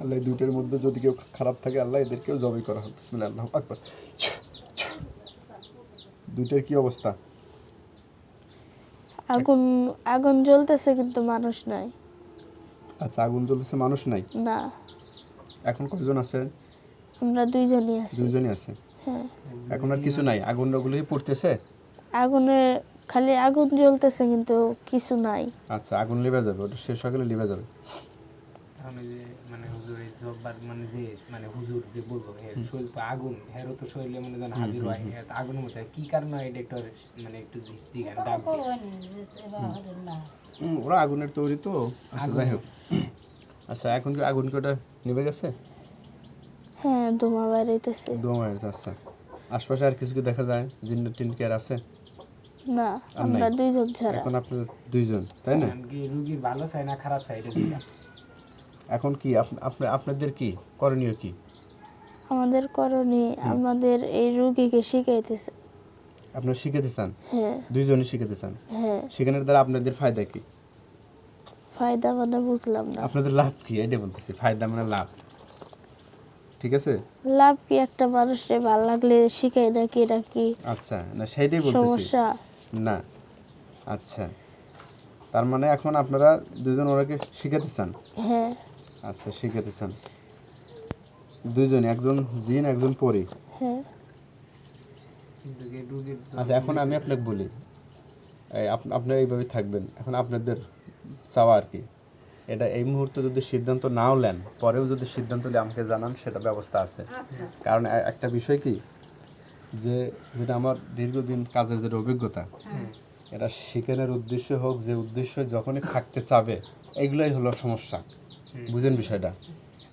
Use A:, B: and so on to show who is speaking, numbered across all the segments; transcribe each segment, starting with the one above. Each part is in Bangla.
A: আল্লাহ এই দুইটার মধ্যে যদি কেউ খারাপ থাকে আল্লাহ এদেরকেও জবাই করা হোক। বিসমিল্লাহ আল্লাহ আকবার। দুইটার কি অবস্থা?
B: আগুন আগুন জ্বলতেছে কিন্তু মানুষ নাই।
A: আচ্ছা আগুন জ্বলতেছে মানুষ নাই?
B: না।
A: এখন কয়জন আছে?
B: আমরা দুইজনই আছি।
A: দুইজনই আছে?
B: হ্যাঁ।
A: এখন আর কিছু নাই? আগুন ওগুলো কি পড়তেছে?
B: আগুনে খালি আগুন জ্বলতেছে কিন্তু কিছু নাই।
A: আচ্ছা আগুন লিবে যাবে ওটা শেষ হয়ে গেলে লিবে যাবে।
C: জব্বার মানে যে মানে হুজুর যে বলব হ্যাঁ আগুন তো শরীরে মানে যেন হাজির হয় হ্যাঁ, তো আগুনের মধ্যে কি কারণে হয় এটা একটু মানে একটু ডাক
A: ওরা আগুনের তৈরি তো আচ্ছা যাই হোক। আচ্ছা এখন কি আগুন কি ওটা নিভে গেছে?
B: হ্যাঁ ধোঁয়া বেরোইতেছে।
A: আচ্ছা। আশপাশে আর কিছু কি দেখা যায়? জিন টিন কি আর আছে
B: না আমরা দুইজন ছাড়া।
A: এখন আপনার দুইজন তাই না?
C: এখন রুগীর ভালো চাই না খারাপ চাই এটা।
A: এখন কি? আপ- আপনাদের কি? করণীয় কি?
B: আমাদের করণীয় আমাদের এই রুগীকে শিখাইতেছে
A: আপনারা শিখাতে চান?
B: হ্যাঁ।
A: দুইজনই শিখাতে চান?
B: হ্যাঁ।
A: সেখানের দ্বারা আপনাদের ফায়দা কি?
B: ফায়দা মানে বুঝলাম না।
A: আপনাদের লাভ কি? এটা বলতেছি ফায়দা মানে লাভ। ঠিক আছে?
B: লাভ কি? একটা মানুষের ভালো লাগলে শিখাই না কি এটা কি?
A: আচ্ছা না সেইটাই বলতেছি।
B: সমস্যা।
A: না আচ্ছা। তার মানে এখন আপনারা দুজন ওরাকে শিখাতে চান?
B: হ্যাঁ।
A: আচ্ছা শিখাতে চান দুইজন একজন জিন একজন পরি।
B: হ্যাঁ।
A: আচ্ছা এখন আমি আপনাকে বলি আপনারা এইভাবে থাকবেন এখন আপনাদের চাওয়া আর কি। এটা এই মুহূর্তে যদি সিদ্ধান্ত নাও নেন পরেও যদি সিদ্ধান্ত নিয়ে আমাকে জানান সেটা ব্যবস্থা আছে। কারণ একটা বিষয় কি যে যেটা আমার দীর্ঘদিন কাজের যেটা অভিজ্ঞতা এটা শিখানোর উদ্দেশ্য হোক যে উদ্দেশ্য যখনই থাকতে চাবে এগুলোই হলো সমস্যা। বুঝেন বিষয়টা।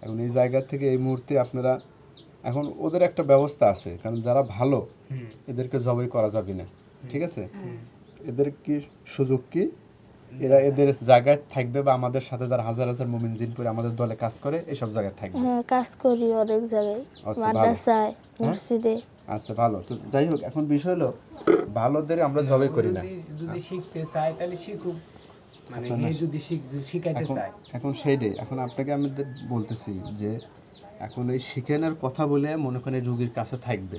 A: এখন এই জায়গা থেকে এই মুহূর্তে আপনারা এখন ওদের একটা ব্যবস্থা আছে কারণ যারা ভালো এদেরকে জবাই করা যাবে না ঠিক আছে? এদের কি সুযোগ কি? এরা এদের জায়গায় থাকবে বা আমাদের সাথে যারা হাজার হাজার মুমিন জিন করে আমাদের দলে কাজ করে এইসব জায়গায় থাকবে।
B: হ্যাঁ কাজ করি অনেক জায়গায়
A: আচ্ছা, ভালো।
B: মাদ্রাসায় মসজিদে।
A: আচ্ছা ভালো। তো যাই হোক এখন বিষয় হলো ভালোদের আমরা জবাই করি না।
C: যদি যদি শিখতে চায় তাহলে শিখুক। মানে
A: আচ্ছা,
C: যদি শিখাইতে
A: এখন
C: চায়।
A: এখন সেইটাই। এখন আপনাকে আমি বলতেছি যে এখন এই শিখেনের কথা বলে মনে করেন রুগীর কাছে থাকবে।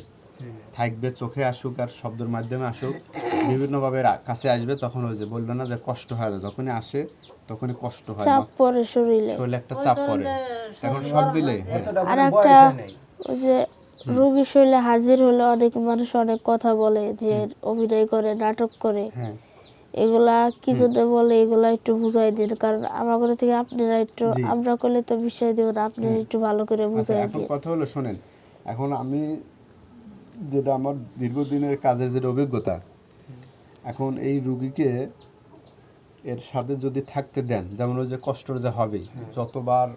A: থাকবে চোখে আসুক আর শব্দের মাধ্যমে আসুক বিভিন্নভাবে কাছে আসবে তখন ওই যে বলল না যে কষ্ট হয় না। যখনই আসে তখনই কষ্ট হয়।
B: চাপ পরে শরীরে।
A: শরীরে একটা চাপ পড়ে। এখন সব মিলে হ্যাঁ।
B: আর একটা। ওই যে রোগী শরীরে হাজির হলে অনেক মানুষ অনেক কথা বলে যে অভিনয় করে নাটক করে।
A: হ্যাঁ।
B: এগুলা কি জন্য বলে এগুলা একটু বুঝাই দিন কারণ আমার করে থেকে আপনারা একটু আমরা করলে তো বিষয় দেব না আপনি একটু ভালো করে
A: আচ্ছা
B: বুঝাই দিন।
A: কথা হলো শোনেন এখন আমি যেটা আমার দীর্ঘদিনের কাজের যেটা অভিজ্ঞতা এখন এই রুগীকে এর সাথে যদি থাকতে দেন যেমন ওই যে কষ্ট যে হবে যতবার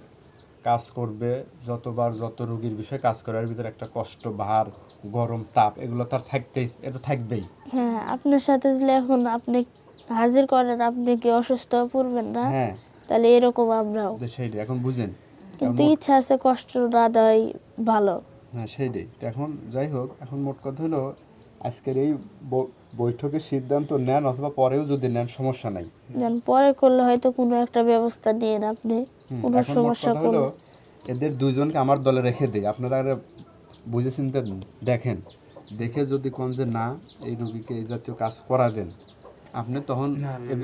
A: কাজ করবে যতবার যত রুগীর বিষয়ে কাজ করে এর ভিতরে একটা কষ্ট ভার গরম তাপ এগুলো তার থাকতেই এটা থাকবেই।
B: হ্যাঁ আপনার সাথে এখন আপনি হাজির করেন আপনি কি অসুস্থ পড়বেন না?
A: হ্যাঁ।
B: তাহলে এরকম আমরাও।
A: তো সেইটাই এখন বুঝেন।
B: কিন্তু ইচ্ছা আছে কষ্ট না দেওয়াই ভালো।
A: হ্যাঁ সেইটাই। তো এখন যাই হোক এখন মোট কথা হলো আজকের এই বৈঠকে সিদ্ধান্ত নেন অথবা পরেও যদি নেন সমস্যা নাই।
B: যেন পরে করলে হয়তো কোনো একটা ব্যবস্থা নিন আপনি। কোনো সমস্যা
A: হলো এদের দুইজনকে আমার দলে রেখে দিই। আপনারা আরে বুঝে চিনতে দেখেন দেখে যদি কোন যে না এই রুগীকে এই জাতীয় কাজ করা করাবেন। আপনি তখন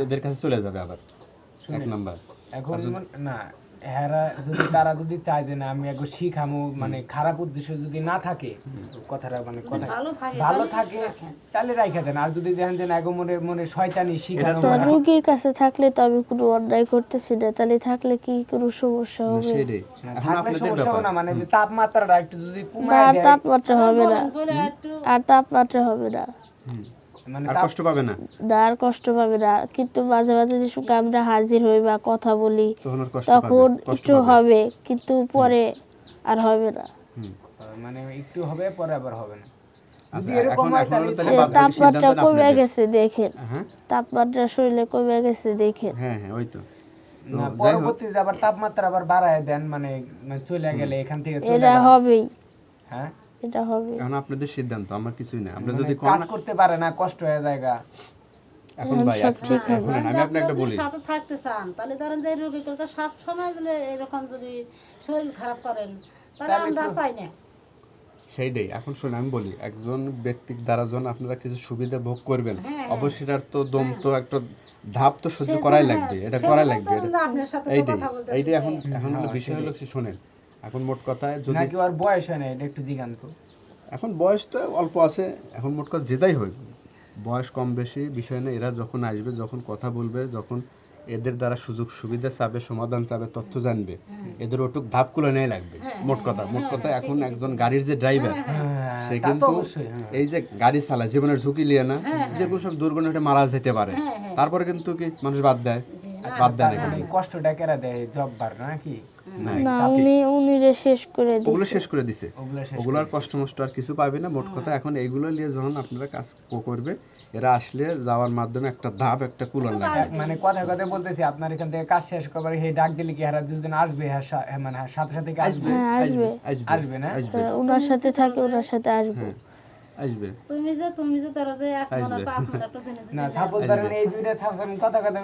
A: এদের কাছে চলে যাবে আবার। এক নাম্বার।
C: এখন না হেরা যদি তারা যদি চায় যে না আমি একটু শিখামু মানে খারাপ উদ্দেশ্য যদি না থাকে কথাটা মানে কথা ভালো থাকে তাহলে রাইখা দেন। আর যদি দেখেন যে না এগো মনে মনে শয়তানি শিখানো
B: রুগীর কাছে থাকলে তো আমি কোনো অন্যায় করতেছি না তাহলে থাকলে কি কোনো সমস্যা হবে?
C: থাকলে সমস্যা হবে না মানে যে তাপমাত্রাটা একটু যদি কমায়
B: আর
C: দেয়।
B: তাপমাত্রা হবে না। আর তাপমাত্রা হবে না।
A: আর কষ্ট পাবে না?
B: না আর কষ্ট পাবে না। কিন্তু মাঝে মাঝে যে সঙ্গে আমরা হাজির হই বা কথা বলি
A: তখন
B: একটু হবে কিন্তু পরে আর হবে না।
C: মানে একটু হবে পরে আবার হবে না।
A: আচ্ছা,
B: তাপমাত্রা কমে গেছে দেখেন।
A: হ্যাঁ?
B: তাপমাত্রা শরীরে কমে গেছে দেখেন।
A: হ্যাঁ হ্যাঁ ওই তো।
C: পরবর্তীতে আবার তাপমাত্রা আবার বাড়ায় দেন মানে মানে চলে গেলে এখান থেকে
B: এটা হবেই।
C: হ্যাঁ?
B: এটা হবে।
A: এখন আপনাদের সিদ্ধান্ত আমার কিছুই না আমরা
C: মানে
A: যদি
C: কাজ করতে পারে না কষ্ট হয়ে জায়গা
A: এখন ভাই
B: সব ঠিক হবে।
A: আমি আপনাকে একটা বলি।
D: সাথে থাকতে চান তাহলে ধরেন যে রোগীগুলোকে সব সময় গেলে এরকম যদি শরীর খারাপ করেন তাহলে আমরা চাই না।
A: সেইটাই এখন শুনে আমি বলি একজন ব্যক্তির দ্বারা যখন আপনারা কিছু সুবিধা ভোগ করবেন অবশ্যই এটার তো দম তো একটা ধাপ তো সহ্য করাই লাগবে এটা করাই লাগবে। এটা
D: আপনার সাথে
A: এইটাই
D: কথা বলতে
A: এইটাই এখন এখন বিষয় হলো কি শোনেন এখন মোট কথায় যদি
C: নাকি ওর বয়স হয় না এটা একটু জিগান তো।
A: এখন বয়স তো অল্প আছে এখন মোট কথা যেটাই হোক। বয়স কম বেশি বিষয় না এরা যখন আসবে যখন কথা বলবে যখন এদের দ্বারা সুযোগ সুবিধা চাবে সমাধান চাবে তথ্য জানবে এদের ওটুক ধাপগুলো নেই লাগবে মোট কথা। মোট কথা এখন একজন গাড়ির যে ড্রাইভার সে কিন্তু
C: হ্যাঁ।
A: এই যে গাড়ি চালায় জীবনের ঝুঁকি নিয়ে না যে কোনো সব দুর্ঘটনা মারা যেতে পারে। তারপরে কিন্তু কি মানুষ বাদ দেয়? বাদ দেয় না
C: মানে কষ্টটা কেরা দেয় জব্বার নাকি?
B: না উনি উনি শেষ করে
A: ওগুলো শেষ করে দিছে।
C: ওগুলো
A: আর কষ্ট মষ্ট আর কিছু পাবে না মোট কথা। এখন এইগুলো নিয়ে যখন আপনারা কাজ করবে এরা আসলে যাওয়ার মাধ্যমে একটা ধাপ একটা কুলন
C: মানে কথা কথা বলতেছি আপনার এখান থেকে কাজ শেষ করবার হে ডাক দিলে কি হারা দুজন আসবে? হ্যাঁ হ্যাঁ, মানে সাথে সাথে আসবে?
B: হ্যাঁ আসবে।
A: আসবে
C: আসবে না?
A: আসবে।
B: ওনার সাথে থাকে ওনার সাথে আসব।
A: আসবে।
D: তুমি যে তুমি যে তারা যে এক মনে পাঁচ মনে একটা জিনিস
C: না সাপোজ ধরেন এই দুইটা সাপোজ আমি কথা কথা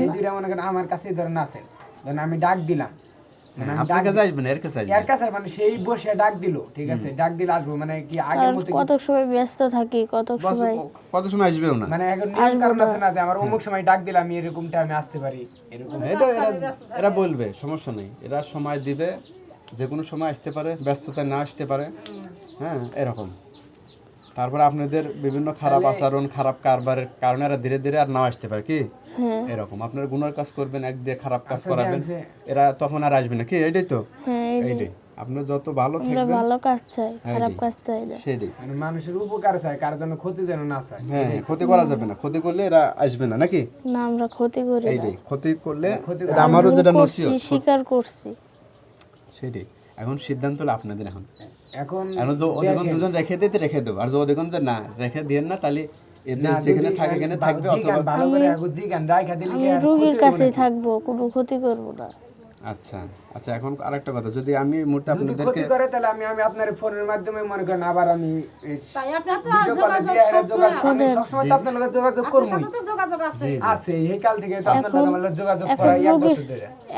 C: এই দুইটা মনে করেন আমার কাছে ধরেন আছে। ধরেন আমি ডাক দিলাম। মানে আমি
A: আপনার কাছে আসবে না এর কাছে আসবে।
C: এর কাছে মানে সেই বসে ডাক দিল ঠিক আছে? ডাক দিলে আসব মানে কি আগের
B: আর
C: মতো কি-
B: কত সময় ব্যস্ত থাকি কত সময়
A: কত সময় আসবেও না।
C: মানে এখন নিয়ম কারণ আছে না যে আমার অমুক সময় ডাক দিলাম আমি এরকম টাইমে আসতে পারি এরকম।
A: এটা এরা এরা বলবে সমস্যা নেই। এরা সময় দিবে যে কোনো সময় আসতে পারে ব্যস্ততা না আসতে পারে। হ্যাঁ এরকম। তারপরে আপনাদের বিভিন্ন খারাপ আচরণ খারাপ কারবারের কারণে এরা ধীরে ধীরে আর নাও আসতে পারে কি?
B: হ্যাঁ
A: এরকম। আপনার গুনার কাজ করবেন এক দিয়ে খারাপ কাজ করাবেন এরা তখন আর আসবে না কি? এইটাই তো।
B: হ্যাঁ
A: এইটাই। আপনার যত ভালো থাকবেন
B: ভালো কাজ চাই খারাপ কাজ চাই না।
A: সেটাই
C: মানে মানুষের উপকার চায় কার জন্য ক্ষতি যেন না চায়।
A: হ্যাঁ হ্যাঁ, ক্ষতি করা যাবে না। ক্ষতি করলে এরা আসবে না নাকি?
B: না আমরা ক্ষতি করি না।
A: এইটাই। ক্ষতি করলে আমারও যেটা নসিহত।
B: স্বীকার করছি।
A: সেটাই এখন সিদ্ধান্ত হলো আপনাদের এখন।
C: এখন
A: এখন যে ওদের দুজন রেখে দিতে রেখে দেবো আর যে না রেখে দিয়েন না তাহলে
B: রোগীর? থাকব কোনো ক্ষতি করব না।
A: আচ্ছা আচ্ছা এখন আরেকটা কথা যদি আমি মুহূর্তে আপনাদেরকে
C: করে তাহলে আমি আমি আপনার ফোনের মাধ্যমে মনে করেন আবার আমি
D: তাই আপনার তো যোগাযোগ
C: যোগাযোগ আমি সবসময় তো আপনার লগে যোগাযোগ করবই।
D: সাথে তো যোগাযোগ আছে।
C: আছে এই কাল থেকে তো আপনার লগে যোগাযোগ
B: এখন
C: করা
B: রোগীর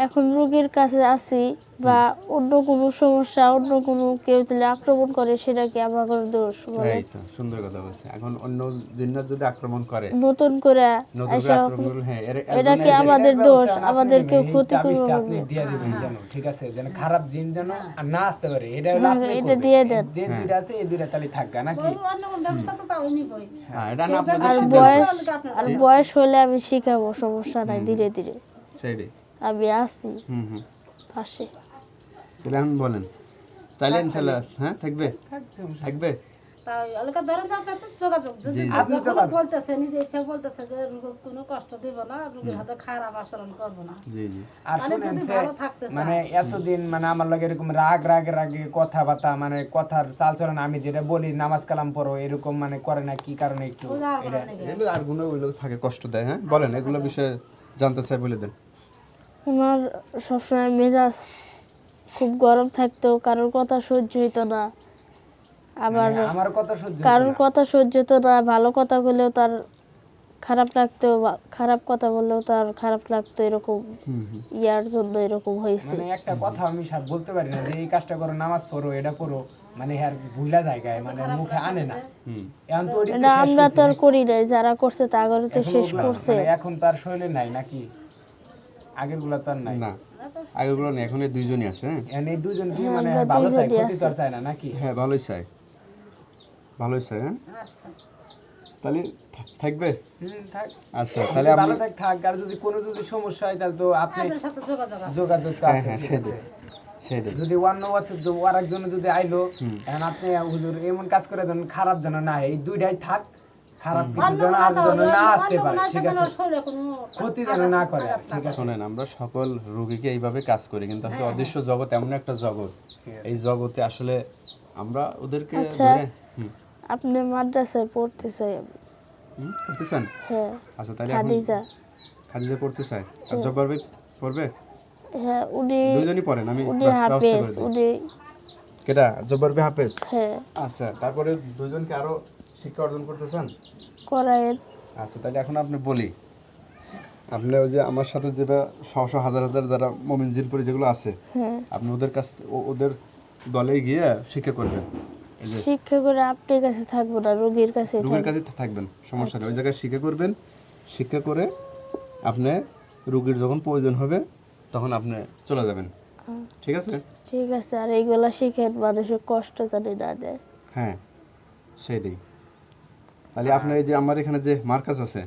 B: এখন রোগীর কাছে আছি বা অন্য কোনো সমস্যা অন্য কোনো কেউ যদি আক্রমণ করে সেটা কি আমার কোনো দোষ বলে।
A: তো সুন্দর কথা বলছে। এখন অন্য জিন্নাত যদি আক্রমণ করে
B: নতুন করে
A: নতুন আক্রমণ হ্যাঁ
B: এটা কি আমাদের দোষ আমাদের কেউ ক্ষতি করবে
C: আপনি। দিয়ে দিবেন যেন ঠিক আছে? যেন খারাপ জিন যেন আর না আসতে পারে এটা হলো আপনি
B: এটা দিয়ে দেন।
C: যে দুইটা আছে এই দুইটা তাহলে থাকবে নাকি?
D: অন্য কোনো ব্যবস্থা তো তাও নিবই
A: হ্যাঁ এটা না
B: আর বয়স আর বয়স হলে আমি শিখাবো সমস্যা নাই ধীরে ধীরে। আমি আছি
A: হুম হুম।
B: পাশে।
A: তাহলে এখন বলেন। চাইলে ইনশাল্লাহ হ্যাঁ থাকবে? থাকবে
D: তাই এলাকা ধরেন তো আপনার তো যোগাযোগ। যদি
C: আপনি তো
D: যখন বলতেছে নিজে ইচ্ছা বলতেছে যে রোগীর কোনো কষ্ট দিব না রোগীর হাতে খারাপ আচরণ করব না।
A: জি জি।
C: আর
D: তাহলে
C: শুনেন
D: যদি
C: যে
D: ভালো থাকতে চায়।
C: মানে এতদিন মানে আমার লগে এরকম রাগ রাগ রাগে কথাবার্তা মানে কথার চালচলন আমি যেটা বলি নামাজ কালাম পড়ো এরকম মানে করে না কি কারণে একটু
A: আরগুলো ওইগুলো থাকে কষ্ট দেয় হ্যাঁ? বলেন এগুলো বিষয়ে জানতে চাই বলে দেন।
B: ওনার সবসময় মেজাজ খুব গরম থাকতো কারোর কথা সহ্য হইতো না। আবার
C: মানে আমার কথা সহ্য
B: কারোর কথা সহ্য হতো না ভালো কথা বললেও তার খারাপ লাগতো খারাপ কথা বললেও তার খারাপ লাগতো এরকম ইয়ার জন্য এরকম হয়েছে।
C: মানে একটা কথা আমি বলতে পারি না যে এই কাজটা করো নামাজ পড়ো এটা পড়ো। মানে হ্যার ভুলা জায়গায় মানে মুখে আনে না। এখন তো তো
B: আমরা তো আর করি নাই যারা করছে তা আগরে তো শেষ করছে।
C: মানে এখন তার শরীরে নাই নাকি? আগেরগুলা তো আর নাই।
A: না। আগেরগুলো নেই এখন এই দুইজনই আছে হ্যাঁ?
C: এই দুজন কি
B: হ্যাঁ,
C: মানে ভালো চাই ক্ষতি তো চায় না নাকি?
A: হ্যাঁ ভালোই চাই। ভালোই চাই হ্যাঁ? তাহলে থাকবে? আচ্ছা তাহলে
C: ভালো থাক থাক। আর যদি কোনো যদি সমস্যা হয় তাহলে তো আপনি
D: আপনার সাথে যোগাযোগ আছে।
C: যদি অন্য আর একজন যদি আইলো এখন আপনি হুজুর এমন কাজ করে দেন খারাপ যেন না এই দুইটাই থাক। খারাপ কিছু যেন আর না আসতে পারে ঠিক আছে? ক্ষতি যেন না করে ঠিক আছে?
A: শোনেন আমরা সকল রোগীকে এইভাবে কাজ করি কিন্তু আসলে অদৃশ্য জগৎ এমন একটা জগৎ। এই জগতে আসলে আমরা ওদেরকে
B: আচ্ছা।
A: ধরে হুম।
B: আপনি মাদ্রাসায় পড়তে চাই
A: করতে চান
B: হ্যাঁ
A: আচ্ছা তাহলে
B: খাদিজা।
A: খাদিজা পড়তে চায় আর জব্বার ভাই পড়বে?
B: হ্যাঁ উনি
A: দুইজনই পড়েন আমি
B: উনি হাফেজ উনি
A: কেটা জব্বার ভাই হাফেজ?
B: হ্যাঁ।
A: আচ্ছা তারপরে দুজনকে আরও শিক্ষা অর্জন করতে চান
B: করায়েন
A: আচ্ছা তাহলে এখন আপনি বলি। আপনি ওই যে আমার সাথে যেটা শশ হাজার হাজার যারা মমিন জিনপুরি যেগুলো আছে
B: হ্যাঁ।
A: আপনি ওদের কাছ ওদের দলে গিয়ে শিক্ষা করবেন।
B: শিক্ষা করে আপনার কাছে থাকব না রোগীর কাছে
A: রোগীর কাছে থাকবেন সমস্যা নেই। ওই জায়গায় শিক্ষা করবেন শিক্ষা করে আপনি রুগীর যখন প্রয়োজন হবে তখন আপনি চলে যাবেন। ঠিক আছে?
B: ঠিক আছে আর এইগুলা শিখেন মানুষের কষ্ট জানি না দেয়।
A: হ্যাঁ সেটাই। তাহলে আপনার এই যে আমার এখানে যে মার্কাস আছে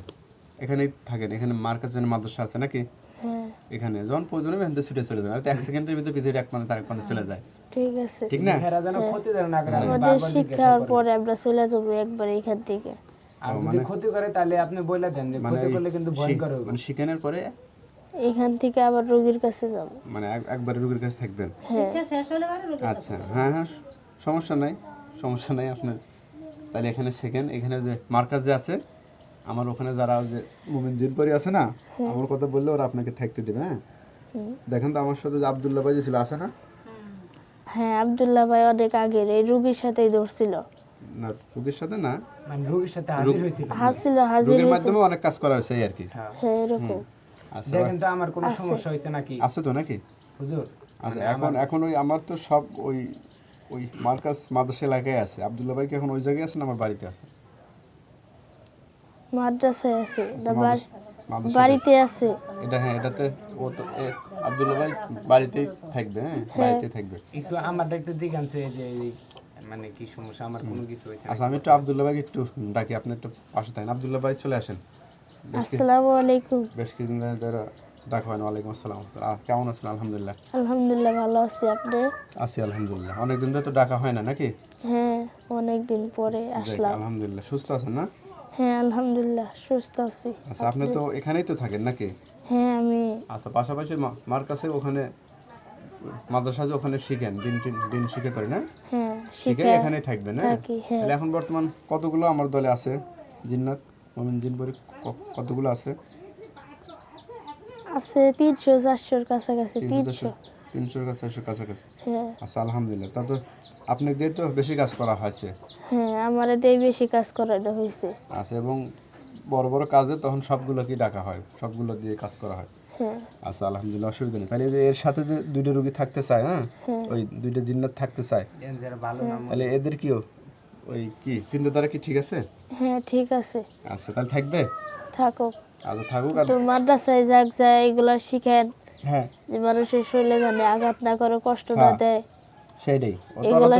A: এখানেই থাকেন এখানে মার্কাস যেন মাদ্রাসা আছে নাকি?
B: হ্যাঁ।
A: এখানে যখন প্রয়োজন হবে এখান ছুটে চলে যাবে এক সেকেন্ডের ভিতরে পৃথিবীর এক প্রান্তে তার এক প্রান্তে চলে যায়।
B: ঠিক আছে।
A: ঠিক না?
C: হেরা যেন ক্ষতি যেন না করে
B: আমাদের শিক্ষার পরে আমরা চলে যাব একবার এখান থেকে।
C: আর যদি ক্ষতি করে তাহলে আপনি বলে দেন যে
A: মানে
C: ক্ষতি করলে কিন্তু ভয়ঙ্কর হবে।
A: মানে শিখানোর পরে
B: এখান থেকে আবার রোগীর কাছে যাব।
A: মানে এক- একবারে রুগীর কাছে থাকবেন।
B: হ্যাঁ।
D: শিক্ষা শেষ হলে মানে রোগীর কাছে
A: আচ্ছা হ্যাঁ হ্যাঁ সমস্যা নাই সমস্যা নাই আপনার। তাহলে এখানে শেখেন এখানে যে মার্কাজ যে আছে আমার ওখানে যারা যে মোমিন জিনপরি আছে না আমার কথা বললে ওরা আপনাকে থাকতে দেবে হ্যাঁ? দেখেন তো আমার সাথে যে আবদুল্লাহ ভাই যে ছিল আছে না?
B: হ্যাঁ আবদুল্লাহ ভাই অনেক আগের এই রুগীর সাথেই ধরছিল।
A: না রুগীর সাথে না?
C: মানে রোগীর সাথে হাজির হয়েছিল।
B: হাসছিল হাজির
A: রোগীর মাধ্যমে অনেক কাজ করা হয়েছে আর কি।
C: হ্যাঁ।
B: হ্যাঁ এরকম।
A: আচ্ছা
C: দেখেন তো আমার কোনো সমস্যা হয়েছে নাকি?
A: আছে তো নাকি?
C: হুজুর
A: আচ্ছা এখন এখন ওই আমার তো সব ওই ওই মার্কাস মাদ্রাসা এলাকায় আছে। আবদুল্লাহ ভাই কি এখন ওই জায়গায় আছে না আমার বাড়িতে আছে?
B: মাদ্রাসায় আছে বাড়িতে আছে।
A: এটা হ্যাঁ এটাতে ও তো আবদুল্লাহ ভাই বাড়িতেই থাকবে হ্যাঁ? বাড়িতেই থাকবে।
C: একটু আমারটা একটু দিকানছে যে এই মানে কি সমস্যা আমার কোনো কিছু হয়েছে
A: আচ্ছা আমি একটু আবদুল্লাহ ভাইকে একটু ডাকি আপনি একটু পাশে থাকেন। আবদুল্লাহ ভাই চলে আসেন।
B: আসসালামু আলাইকুম।
A: বেশ কিছুদিন ধরে ডাকা হয় ওয়ালাইকুম আসসালাম। কেমন আছেন? আলহামদুলিল্লাহ।
B: আলহামদুলিল্লাহ ভালো আছি। আপনি?
A: আছি আলহামদুলিল্লাহ। অনেকদিন ধরে তো ডাকা হয় না নাকি?
B: হ্যাঁ অনেক দিন পরে আসলাম।
A: আলহামদুলিল্লাহ। সুস্থ আছেন না?
B: হ্যাঁ আলহামদুলিল্লাহ সুস্থ আছি।
A: আচ্ছা আপনি তো এখানেই তো থাকেন নাকি?
B: হ্যাঁ আমি।
A: আচ্ছা পাশাপাশি মার কাছে ওখানে মাদ্রাসা যে ওখানে শিখেন দিন দিন শিখে করে না?
B: হ্যাঁ
A: শিখে এখানেই থাকবেন হ্যাঁ?
B: হ্যাঁ।
A: তাহলে এখন বর্তমান কতগুলো আমার দলে আছে? জিন্নাত মমিন কতগুলো আছে?
B: আছে তিনশো চারশোর কাছাকাছি
A: তিনশো তিনশোর কাছে চারশোর কাছাকাছি
B: হ্যাঁ।
A: আচ্ছা আলহামদুলিল্লাহ। তা তো আপনি দিয়ে তো বেশি কাজ করা হয়েছে।
B: হ্যাঁ আমার এতেই বেশি কাজ করানো হয়েছে।
A: আচ্ছা এবং বড় বড় কাজে তখন ডাকা হয়? সবগুলো দিয়ে কাজ করা হয়।
B: হ্যাঁ।
A: আচ্ছা আলহামদুলিল্লাহ অসুবিধা নেই। তাহলে যে এর সাথে যে দুইটা রুগী থাকতে চায় হ্যাঁ?
B: হ্যাঁ।
A: ওই দুইটা জিন্নাত থাকতে চায়। তাহলে এদের কিও? ওই কি চিন্তাধারা কি ঠিক আছে?
B: হ্যাঁ ঠিক আছে।
A: আচ্ছা তাহলে থাকবে?
B: থাকো
A: আচ্ছা থাকুক আর
B: তো মাদ্রাসায় যাক যায় এগুলা শিখেন।
A: হ্যাঁ।
B: যে মানুষের শরীরে জানে আঘাত না করে কষ্ট না
A: হ্যাঁ।
B: দেয়।
A: তো
B: এগুলা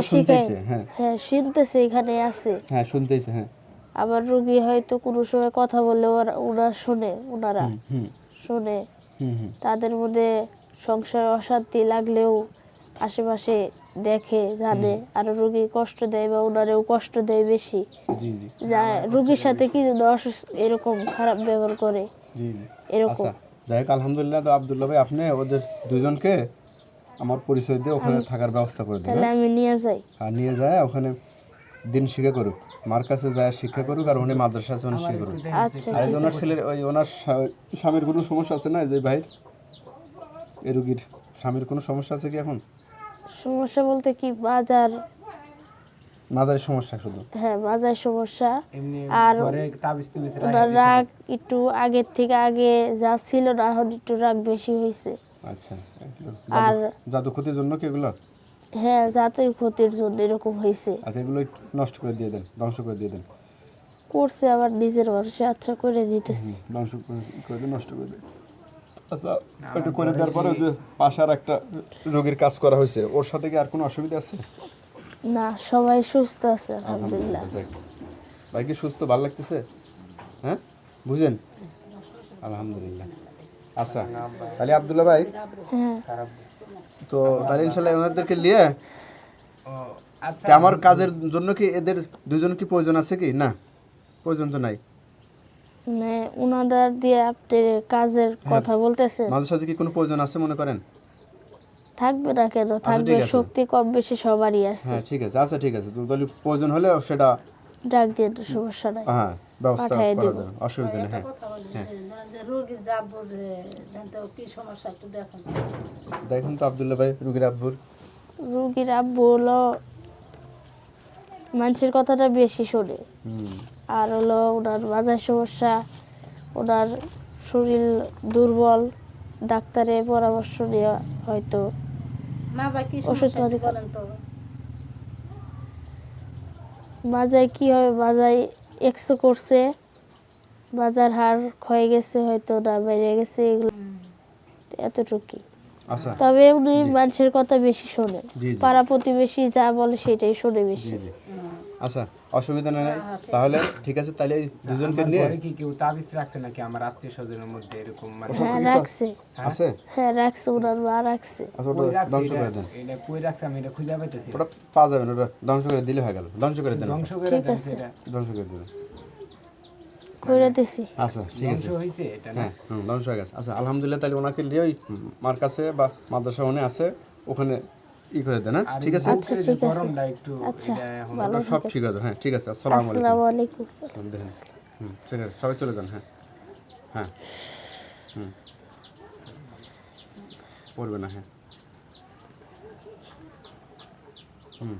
A: হ্যাঁ।
B: হ্যাঁ শুনতেছে এখানে আছে।
A: হ্যাঁ শুনতেইছে হ্যাঁ।
B: আবার রুগী হয়তো কোনো সময় কথা বললে ওরা ওরা শোনে ওনারা। শোনে। তাদের মধ্যে সংসার অশান্তি লাগলেও আশেপাশে দেখে জানে আর রুগী কষ্ট দেয় বা ওনারেও কষ্ট দেয় বেশি। যা রুগীর সাথে কি যেন অসুস্থ এরকম খারাপ ব্যবহার করে। এরকম।
A: আচ্ছা যাই হোক আলহামদুলিল্লাহ তো আবদুল্লাহ ভাই আপনি ওদের দুজনকে আমার পরিচয় দিয়ে ওখানে থাকার ব্যবস্থা করে দিন
B: তাহলে আমি নিয়ে যাই।
A: আর নিয়ে যায় ওখানে দিন শিক্ষা করুক। মার কাছে যায় শিক্ষা করুক আর উনি মাদ্রাসা আছে উনি শিক্ষা করুক।
B: আচ্ছা
A: আর ওনার ছেলের ওই ওনার স্বামীর কোনো সমস্যা আছে না? এই যে ভাই এই রুগীর স্বামীর কোনো সমস্যা আছে কি এখন?
B: সমস্যা বলতে কি? বাজার।
A: মাঝারি সমস্যা শুধু?
B: হ্যাঁ বাজার সমস্যা। আর রাগ একটু আগের থেকে আগে যা ছিল না এখন একটু রাগ বেশি হয়েছে
A: আচ্ছা
B: আর
A: জাদু ক্ষতির জন্য কি এগুলো?
B: হ্যাঁ যাতই ক্ষতির জন্য এরকম হয়েছে
A: আচ্ছা এগুলো নষ্ট করে দিয়ে দেন ধ্বংস করে দিয়ে দেন।
B: করছে আবার নিজের মানুষে আচ্ছা করে দিতেছে।
A: ধ্বংস করে নষ্ট করে দিয়ে আচ্ছা একটু করে দেওয়ার পরে ওই যে পাশে আর একটা রোগীর কাজ করা হয়েছে ওর সাথে কি আর কোনো অসুবিধা আছে?
B: না সবাই সুস্থ আছে আলহামদুলিল্লাহ।
A: ভাই কি সুস্থ ভালো লাগতেছে? হ্যাঁ? বুঝেন? আলহামদুলিল্লাহ। আচ্ছা তাহলে আবদুল্লাহ ভাই
B: হ্যাঁ।
A: তো তাহলে ইনশাল্লাহ ওনাদেরকে নিয়ে
C: আচ্ছা।
A: আমার কাজের জন্য কি এদের দুজন কি প্রয়োজন আছে কি? না প্রয়োজন তো নাই।
B: মানে ওনাদের দিয়ে আপনি কাজের কথা বলতেছেন।
A: মাঝে সাথে কি কোনো প্রয়োজন আছে মনে করেন?
B: থাকবে না কেন? থাকবে শক্তি কম বেশি সবারই আছে।
A: হ্যাঁ ঠিক আছে। আচ্ছা ঠিক আছে। তো তাহলে প্রয়োজন হলে সেটা
B: ডাক দিয়ে সমস্যা নাই।
A: হ্যাঁ ব্যবস্থা করা। যাবে। অসুবিধা নেই হ্যাঁ।
D: কথা বলি। যে, ধরেন যে রোগী জানতে কি সমস্যা একটু দেখুন।
A: দেখুন তো আবদুল্লাহ ভাই রুগীর আব্বুর।
B: রুগীর আব্বু হলো মানুষের কথাটা বেশি শোনে।
A: হুম।
B: আর হলো ওনার মাজার সমস্যা ওনার শরীর দুর্বল ডাক্তারের পরামর্শ নেওয়া হয়তো। ওষুধ পাতি
D: তো?
B: মাজায় কি হবে মাজায় এক্সো করছে বাজার হার ক্ষয়ে গেছে হয়তো না বেড়ে গেছে এগুলো। এতটুকুই
A: আচ্ছা।
B: তবে উনি মানুষের কথা বেশি শোনে। পাড়া প্রতিবেশী যা বলে সেটাই শোনে বেশি।
A: আচ্ছা অসুবিধা নেই। তাহলে ঠিক আছে তাহলে দুজনকে নিয়ে
C: কি কেউ তাবিজ রাখছে নাকি? আমার আত্মীয় স্বজনের মধ্যে এরকম মানে
B: হ্যাঁ রাখছে।
A: আছে?
C: হ্যাঁ?
B: হ্যাঁ রাখছে ওনার মা রাখছে।
A: আচ্ছা ওটা ধ্বংস করে
C: এটা?
A: দেন।
C: এটা কই রাখছে? আমি এটা খুঁজে পাইতেছি।
A: ওটা পাওয়া যাবে না ওটা ধ্বংস করে দিলে হয়ে গেল। ধ্বংস করে দেন
C: ধ্বংস করে দেন। সেটা।
A: ধ্বংস করে
B: কইরা দিছি।
A: আচ্ছা ঠিক
C: ধ্বংস
A: আছে
C: এটা না?
A: হ্যাঁ হুম ধ্বংস হয়ে গেছে। আচ্ছা আলহামদুলিল্লাহ তাহলে ওনাকে নিয়ে ওই মার কাছে বা মাদ্রাসা ওনে আছে ওখানে ই করে দেন হ্যাঁ? ঠিক আছে?
B: আচ্ছা, ঠিক আছে।
C: গরমটা একটু
B: আচ্ছা, ভালো
A: সব ঠিক আছে হ্যাঁ ঠিক আছে আসসালামু আলাইকুম।
B: আসসালামু আলাইকুম।
A: হুম ঠিক আছে সবাই চলে যান হ্যাঁ। হ্যাঁ। হুম। পড়বে না হ্যাঁ। হুম।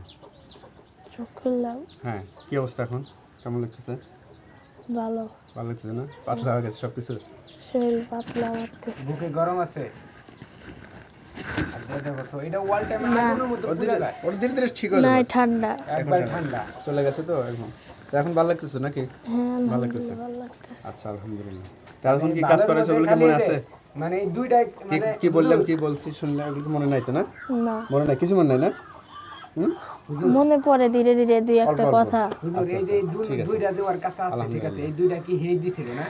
B: চোখ খুললাম।
A: হ্যাঁ কি অবস্থা এখন? কেমন লাগতেছে?
B: ভালো।
A: ভালো লাগতেছে না? পাতলা হয়ে গেছে সব কিছু
B: শরীর পাতলা মারতেছে
C: বুকে গরম আছে আর দেখো দেখো তো, এটা ওয়াল টাইম আগুনের মতো
A: ওর
C: পুড়ে
A: ধীরে ধীরে ধীরে ঠিক হয়ে যাবে।
B: ঠান্ডা।
C: একবার ঠান্ডা।
A: চলে গেছে তো এখন। এখন ভালো লাগতেছে নাকি? ভালো লাগতেছে। আচ্ছা আলহামদুলিল্লাহ। তাহলে কি কাজ করেছে ওগুলো কি মনে আছে?
C: মানে এই দুইটা মানে
A: কি বললাম কি বলছি শুনলে ওগুলো মনে নাই তো না?
B: না।
A: মনে নাই কিছু মনে নাই না? হুম?
B: মনে পড়ে ধীরে ধীরে দুই একটা। কথা।
C: হুজুর এই যে দুইটা দেওয়ার কাছে আছে ঠিক আছে। এই দুইটা কি হেই দিছিল না?